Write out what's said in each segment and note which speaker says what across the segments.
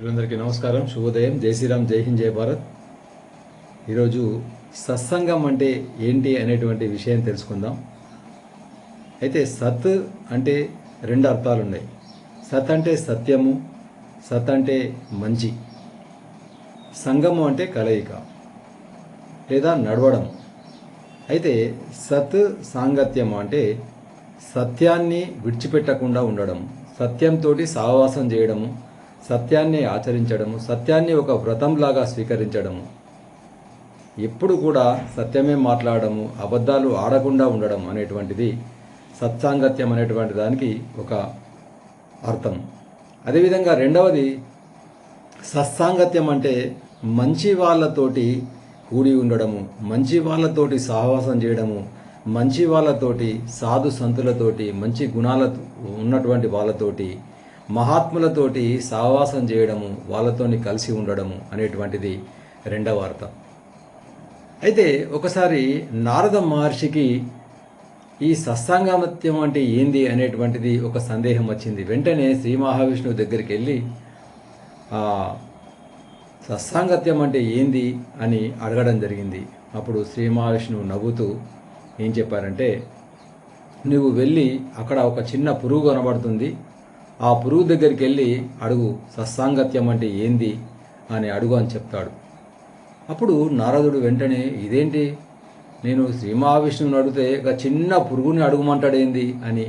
Speaker 1: అందరికీ నమస్కారం. శుభోదయం. జై శ్రీరామ్ జై హింద్ జై భారత్. ఈరోజు సత్సంగం అంటే ఏంటి అనేటువంటి విషయం తెలుసుకుందాం. అయితే సత్ అంటే రెండు అర్థాలు ఉన్నాయి. సత్ అంటే సత్యము సత్ అంటే మంచి. సంగము అంటే కలయిక లేదా నడవడం అయితే సత్ సాంగత్యం అంటే సత్యాన్ని విడిచిపెట్టకుండా ఉండడం సత్యంతో సావాసం చేయడము సత్యాన్ని ఆచరించడము సత్యాన్ని ఒక వ్రతంలాగా స్వీకరించడము. ఎప్పుడు కూడా సత్యమే మాట్లాడము అబద్ధాలు ఆడకుండా ఉండడం అనేటువంటిది సత్సాంగత్యం అనేటువంటి దానికి ఒక అర్థం. అదేవిధంగా రెండవది సత్సాంగత్యం అంటే మంచి వాళ్ళతోటి కూడి ఉండడము మంచి వాళ్ళతోటి సహవాసం చేయడము మంచి వాళ్ళతోటి సాధు సంతులతోటి మంచి గుణాల ఉన్నటువంటి వాళ్ళతోటి మహాత్ములతోటి సహవాసం చేయడము వాళ్ళతోని కలిసి ఉండడము అనేటువంటిది రెండవ అర్థం. అయితే ఒకసారి నారద మహర్షికి ఈ సత్సాంగమత్యం అంటే ఏంది అనేటువంటిది ఒక సందేహం వచ్చింది. వెంటనే శ్రీ మహావిష్ణువు దగ్గరికి వెళ్ళి సత్సాంగత్యం అంటే ఏంది అని అడగడం జరిగింది. అప్పుడు శ్రీ మహావిష్ణువు నవ్వుతూ ఏం చెప్పారంటే నువ్వు వెళ్ళి అక్కడ ఒక చిన్న పురుగు కనబడుతుంది ఆ పురుగు దగ్గరికి వెళ్ళి అడుగు సత్సాంగత్యం అంటే ఏంది? అని అడుగు అని చెప్తాడు. అప్పుడు నారదుడు వెంటనే ఇదేంటి? నేను శ్రీ మహావిష్ణువుని అడిగితే ఒక చిన్న పురుగుని అడుగుమంటాడేంది? అని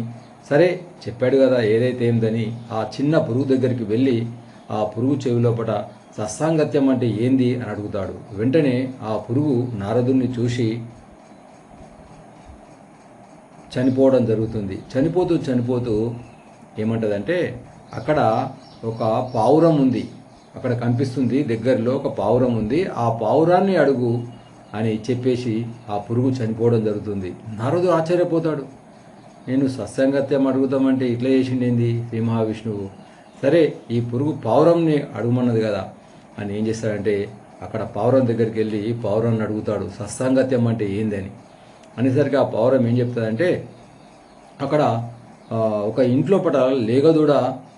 Speaker 1: సరే చెప్పాడు కదా ఏదైతే ఏందని. ఆ చిన్న పురుగు దగ్గరికి వెళ్ళి ఆ పురుగు చెవి లోపట సత్సాంగత్యం అంటే ఏంది? అని అడుగుతాడు. వెంటనే ఆ పురుగు నారదుణ్ణి చూసి చనిపోవడం జరుగుతుంది. చనిపోతూ చనిపోతూ ఏమంటదంటే అక్కడ ఒక పావురం ఉంది. అక్కడ కనిపిస్తుంది దగ్గరలో ఒక పావురం ఉంది. ఆ పావురాన్ని అడుగు అని చెప్పేసి ఆ పురుగు చనిపోవడం జరుగుతుంది. నారదు ఆశ్చర్యపోతాడు. నేను సత్సంగత్యం అడుగుతామంటే ఇట్లా చేసిండేంది శ్రీ మహావిష్ణువు? సరే ఈ పురుగు పావురంని అడుగుమన్నది కదా. అని ఏం చేస్తాడంటే అక్కడ పావురం దగ్గరికి వెళ్ళి పావురాన్ని అడుగుతాడు సత్సంగత్యం అంటే ఏందని. అనేసరికి ఆ పావురం ఏం చెప్తుందంటే అక్కడ ఒక ఇంట్లో పట లేగదూడ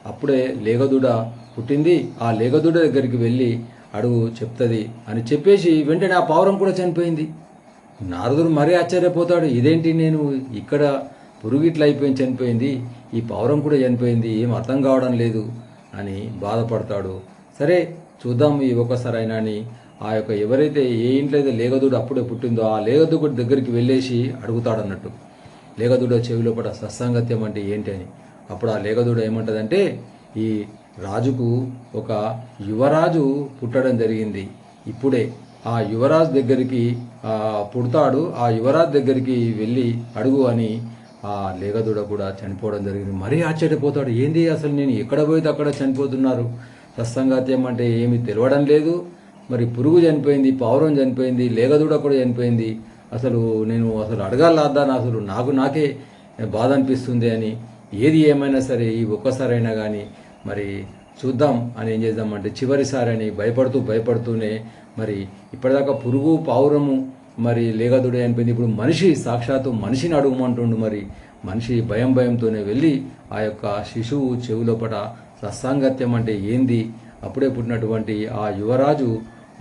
Speaker 1: అప్పుడే లేగదూడ పుట్టింది. ఆ లేగదూడ దగ్గరికి వెళ్ళి అడుగు చెప్తుంది అని చెప్పేసి వెంటనే ఆ పావురం కూడా చనిపోయింది. నారదుడు మరీ ఆశ్చర్యపోతాడు. ఇదేంటి నేను ఇక్కడ పురుగు ఇట్లా అయిపోయి చనిపోయింది? ఈ పావురం కూడా చనిపోయింది. ఏం అర్థం కావడం లేదు అని బాధపడతాడు. సరే చూద్దాం ఈ ఒక్కసారి అయినా అని ఆ యొక్క ఎవరైతే ఏ ఇంట్లో అయితే లేగదుడు అప్పుడే పుట్టిందో ఆ లేగదుడు దగ్గరికి వెళ్ళేసి అడుగుతాడన్నట్టు. లేగదూడ చెవిలో పడ సత్సాంగత్యం అంటే ఏంటి అని. అప్పుడు ఆ లేగదూడ ఏమంటదంటే ఈ రాజుకు ఒక యువరాజు పుట్టడం జరిగింది. ఇప్పుడే ఆ యువరాజు దగ్గరికి పుడతాడు ఆ యువరాజు దగ్గరికి వెళ్ళి అడుగు అని ఆ లేగదూడ కూడా చనిపోవడం జరిగింది. మరీ ఆశ్చర్యపోతాడు. ఏంది అసలు నేను ఎక్కడ పోయితే అక్కడ చనిపోతున్నారు? సత్సంగత్యం అంటే ఏమీ తెలియడం లేదు. మరి పురుగు చనిపోయింది పావురం చనిపోయింది లేగదూడ కూడా చనిపోయింది. అసలు నేను అసలు అడగాలాద్దాను అసలు నాకు నాకే బాధ అనిపిస్తుంది అని ఏది ఏమైనా సరే ఈ ఒక్కసారైనా కానీ మరి చూద్దాం అని ఏం చేద్దామంటే చివరిసారి అని భయపడుతూ భయపడుతూనే మరి ఇప్పటిదాకా పురుగు పావురము మరి లేగదుడే అనిపోయింది ఇప్పుడు మనిషి సాక్షాత్తు మనిషిని అడుగుమంటుండు మరి. మనిషి భయం భయంతోనే వెళ్ళి ఆ యొక్క శిశువు చెవులోపట సత్సాంగత్యం అంటే ఏంది? అప్పుడే పుట్టినటువంటి ఆ యువరాజు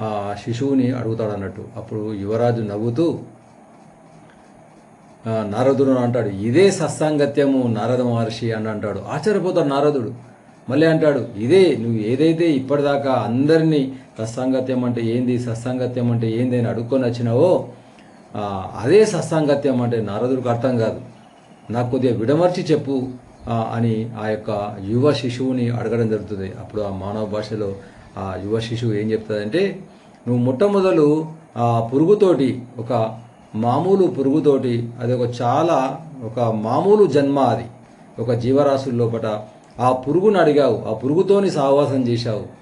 Speaker 1: ఆ శిశువుని అడుగుతాడు అన్నట్టు అప్పుడు యువరాజు నవ్వుతూ నారదుడు అంటాడు. ఇదే సత్సాంగత్యము నారద మహర్షి అని అంటాడు. ఆశ్చర్యపోతాడు నారదుడు. మళ్ళీ అంటాడు ఇదే నువ్వు ఏదైతే ఇప్పటిదాకా అందరినీ సత్సాంగత్యం అంటే ఏంది సత్సాంగత్యం అంటే ఏంది అని అడుక్కొని వచ్చినావో అదే సత్సాంగత్యం అంటే నారదుడికి అర్థం కాదు. నాకు కొద్దిగా విడమర్చి చెప్పు అని ఆ యొక్క యువ శిశువుని అడగడం జరుగుతుంది. అప్పుడు ఆ మానవ భాషలో ఆ యువ శిశువు ఏం చెప్తుందంటే నువ్వు మొట్టమొదలు ఆ పురుగుతోటి ఒక మామూలు పురుగుతోటి అది ఒక చాలా ఒక మామూలు జన్మ అది. ఒక జీవరాశుల లోపట ఆ పురుగుని అడిగావు ఆ పురుగుతోని సహవాసం చేశావు.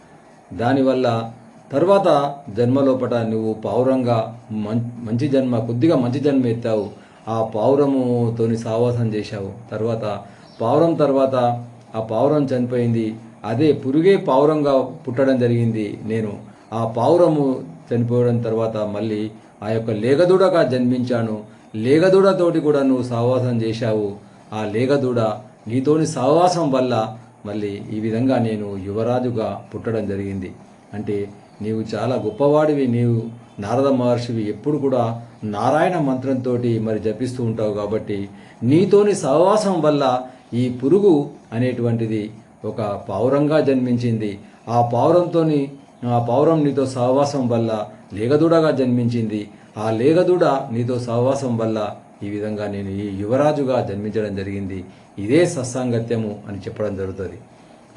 Speaker 1: దానివల్ల తర్వాత జన్మలోపట నువ్వు పావురంగా మం- మంచి జన్మ కొద్దిగా మంచి జన్మ ఎత్తావు. ఆ పావురముతోని సహవాసం చేశావు. తర్వాత పావురం తర్వాత ఆ పావురం చనిపోయింది. అదే పురుగే పావురంగా పుట్టడం జరిగింది. నేను ఆ పావురము చనిపోవడం తర్వాత మళ్ళీ ఆ యొక్క లేగదూడగా జన్మించాను. లేగదూడతోటి కూడా నువ్వు సహవాసం చేశావు. ఆ లేగదూడ నీతోని సహవాసం వల్ల మళ్ళీ ఈ విధంగా నేను యువరాజుగా పుట్టడం జరిగింది. అంటే నీవు చాలా గొప్పవాడివి. నీవు నారద మహర్షివి. ఎప్పుడు కూడా నారాయణ మంత్రంతో మరి జపిస్తూ ఉంటావు కాబట్టి నీతోని సహవాసం వల్ల ఈ పురుగు అనేటువంటిది ఒక పావురంగా జన్మించింది. ఆ పావురంతోని ఆ పౌరం నీతో సహవాసం వల్ల లేగదూడగా జన్మించింది. ఆ లేగదూడ నీతో సహవాసం వల్ల ఈ విధంగా నేను ఈ యువరాజుగా జన్మించడం జరిగింది. ఇదే సత్సాంగత్యము అని చెప్పడం జరుగుతుంది.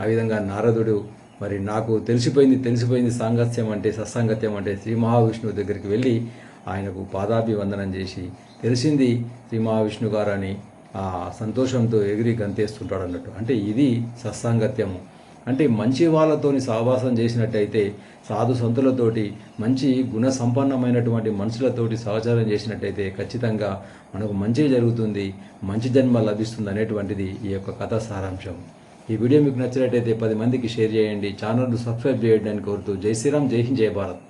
Speaker 1: ఆ విధంగా నారదుడు మరి నాకు తెలిసిపోయింది తెలిసిపోయింది సాంగత్యం అంటే సత్సాంగత్యం అంటే శ్రీ మహావిష్ణువు దగ్గరికి వెళ్ళి ఆయనకు పాదాభివందనం చేసి తెలిసింది శ్రీ మహావిష్ణు గారు అని ఆ సంతోషంతో ఎగిరి గంతేస్తుంటాడు అన్నట్టు అంటే ఇది సత్సాంగత్యము. అంటే మంచి వాళ్ళతోని సహవాసం చేసినట్టయితే సాధు సంతులతోటి మంచి గుణ సంపన్నమైనటువంటి మనుషులతోటి సహచారం చేసినట్టయితే ఖచ్చితంగా మనకు మంచి జరుగుతుంది మంచి జన్మ లభిస్తుంది అనేటువంటిది ఈ యొక్క కథ సారాంశం. ఈ వీడియో మీకు నచ్చినట్టయితే పది మందికి షేర్ చేయండి ఛానల్ను సబ్స్క్రైబ్ చేయండి అని కోరుతూ జై శ్రీరామ్ జై హింద్ జై భారత్.